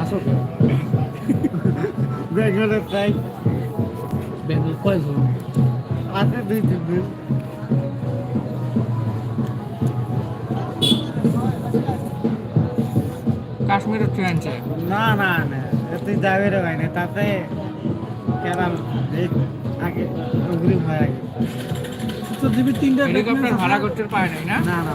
আসো বেঙ্গলের প্রায় বেঙ্গল কয়জন আছে দুই তিন দিন কাশ্মীরের ট্রেন চাই। না না না। তুই যাবে রে ভাই না তাতে কেরাম আগে অগ্রিম হয় আগে সত্যজিবির তিনটা হেলিকপ্টার ভাড়া করতে পারে নাই না না না।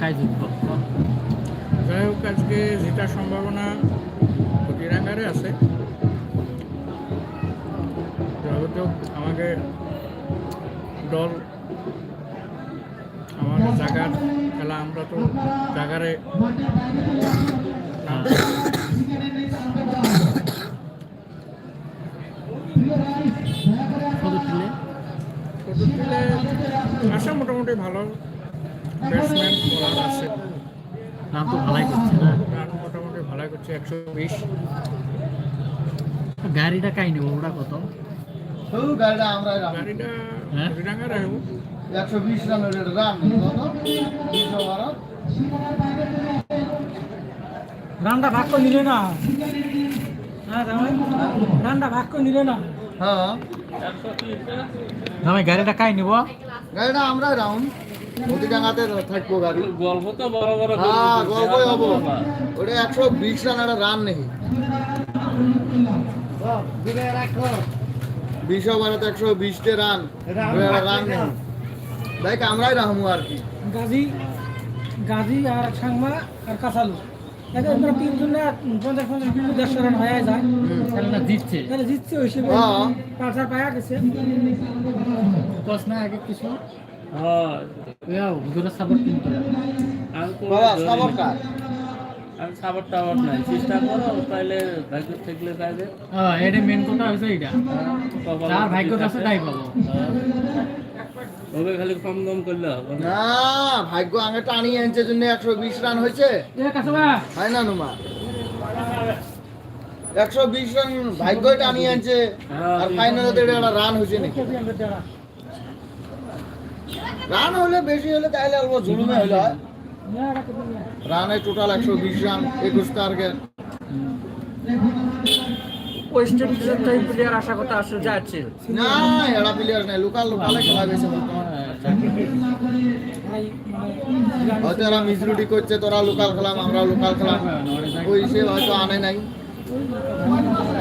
কাজ যাই হোক আজকে জেতার সম্ভাবনা ফকিরাঙ্গারে আছে যেহেতু আমাকে দল আমাদের জায়গার খেলা আমরা তো জায়গারে কত তুলে? পদ্ধতিতে আসা মোটামুটি ভালো। ব্যাটসম্যান বলার আছে। নাম তো ভালাই করছে না? রান মোটামুটি ভালোই করছে একশো বিশ। গাড়িটা কাই নেব ওটা কত? গাড়িটা আমরা গাড়িটা হ্যাঁ? রাখব একশো বিশ রানের রান কত? দুশো বারো রানটা ভাগ করে নিলে না। হ্যাঁ রানটা ভাগ করে নিলে না। হ্যাঁ। আমি গাড়িটা কাই নেব? গাড়িটা আমরা রাউন্ড মতিডাঙ্গাতে থাকব গাড়ি। গল্প তো বড় বড় হ্যাঁ গল্পই হব। ওটা একশো বিশ রান একটা রান নেই। বিশ ওভারে একশো বিশটে রান রান নেই। দেখ আমরাই রাহমু আর কি। গাজী গাজী আর সাংমা আর হয়ে খেলাটা জিতছে। তাহলে জিতছে ওই হিসেবে। হ্যাঁ। পাঁচার পায়া গেছে। না আগে কিছু। হ্যাঁ। হুজুরের সাপোর্ট কিনতে বাবা ধরি কার? আমি সাবর টাবর নাই। চেষ্টা করো তাহলে ভাগ্য থাকলে পাইবে হ্যাঁ। এটা মেন কথা হয়েছে এটা যার ভাগ্য আছে তাই পাবো। হ্যাঁ। খালি কম কম করলে হবে না। না ভাগ্য আগে টানি আনছে জন্য একশো বিশ রান হয়েছে। হয় না নুমা? রান ভাগ্যই টানি আনছে। আর ফাইনালে তো এটা রান হয়েছে নাকি? রান হলে বেশি হলে তাহলে অল্প জুলুমে হলে হয়। রানে টোটাল একশো বিশ রান একুশ টার্গেট ওয়েস্ট ইন্ডিজের তো প্লেয়ার আশা কথা আসলে যাচ্ছে। না এরা প্লেয়ার নাই লোকাল লোকালে খেলা বেশি হয়তো এরা মিজরুটি করছে তোরা লোকাল খেলাম আমরা লোকাল খেলাম। ওই হয়তো আনে নাই।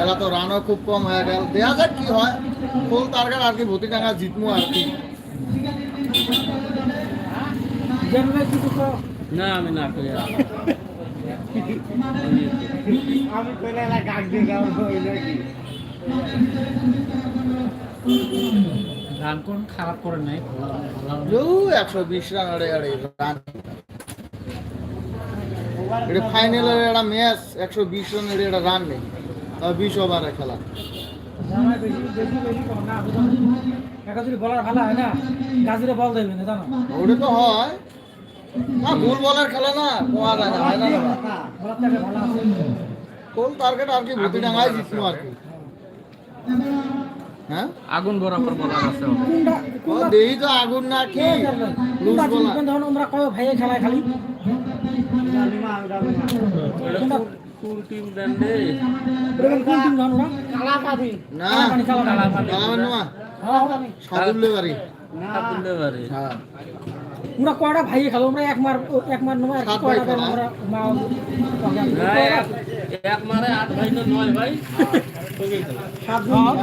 এরা তো রানও খুব কম হয়ে গেল। দেখা যাক কি হয়। ফুল টার্গেট আর কি টাকা জিতমু আর কি। না আমি না করি। আমি কইলে এলা গাক দিয়ে গাও রান কোন খারাপ করে নাই? একশো বিশ রান রান। এটা ফাইনালের একটা ম্যাচ একশো বিশ রানের একটা রান নেই। বিশ ওভারে খেলা। একা যদি বলার ভালো হয় না। গাজীরা বল দেবে না জানো? ওটা তো হয়। না ভুল বলার খেলা না কোয়া যায় না হয় না না ভালো আছে। ফুল টার্গেট আর কি ভর্তি টাঙ্গায় জিতমু আর কি? হ্যাঁ? আগুন বরাবর বলার আছে ও তো আগুন না কি লুজ বলা কোন ধরনের আমরা কয় ভাইয়ে খেলায় খালি? জানি না আমি জানি না। কোনটা ফুল টিম দেন রে? কোন টিম ধরো না? কালা পাবি না। খাওয়া না। হ্যাঁ সাদুল্লে বাড়ি না। তুলতে পারে হ্যাঁ। আমরা কয়টা ভাইয়ে খেলো আমরা এক মার এক মার নয় সাত কয়টা আমরা মা এক- এক মারে আট ভাই তো নয় ভাই। খেলা। সাতজন